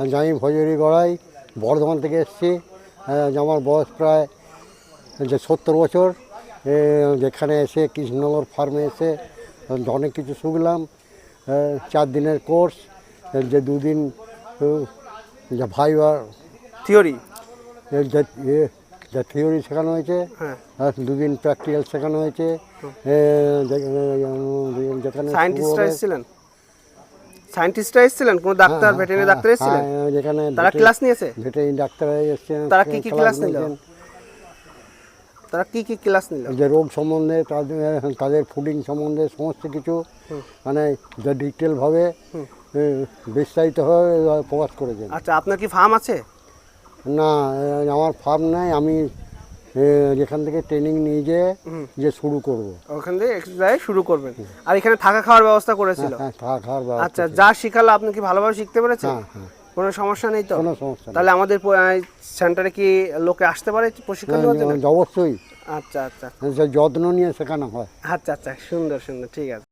আমি ভজরি গড়াই বর্ধমান থেকে এসেছি। আমার বয়স প্রায় যে সত্তর বছর যেখানে এসে কৃষ্ণনগর ফার্মে এসে অনেক কিছু শিখলাম। আহ, চার দিনের কোর্স যে দুদিন যে ভাইবার থিওরি? যে থিওরি শেখানো হয়েছে হ্যাঁ। দুদিন প্র্যাকটিক্যাল শেখানো হয়েছে। যেখানে সায়েন্টিস্টরা এসেছিলেন? সায়েন্টিস্টরা এসেছিলেন কোনো ডাক্তার ভেটেরিনারি ডাক্তার এসেছিলেন? হ্যাঁ, যেখানে তারা ক্লাস নিয়েছে? ভেটেরিনারি ডাক্তার এসেছেন তারা কি কি ক্লাস নিল? তারা কি কি ক্লাস নিল? যে রোগ সম্বন্ধে তাদের তাদের ফুডিং সম্বন্ধে সমস্ত কিছু মানে যে ডিটেলভাবে বিস্তারিতভাবে প্রকাশ করেছেন আচ্ছা আপনার কি ফার্ম আছে? না আমার ফার্ম নাই আমি যেখান থেকে ট্রেনিং নিয়ে যেয়ে যে শুরু করব। ওখান থেকে এক্সারসাইজ শুরু করবেন। আর এখানে থাকা খাওয়ার ব্যবস্থা করেছিল। হ্যাঁ থাকা খাওয়ার ব্যবস্থা আচ্ছা যা শিখালো আপনি কি ভালোভাবে শিখতে পেরেছেন? হ্যাঁ হ্যাঁ। কোনো সমস্যা নেই তো? কোনো সমস্যা নেই। তাহলে আমাদের সেন্টারে কি লোকে আসতে পারে প্রশিক্ষণ দেওয়ার জন্য? হ্যাঁ, অবশ্যই। আচ্ছা আচ্ছা। যত্ন নিয়ে শেখানো হয়। আচ্ছা আচ্ছা সুন্দর সুন্দর ঠিক আছে।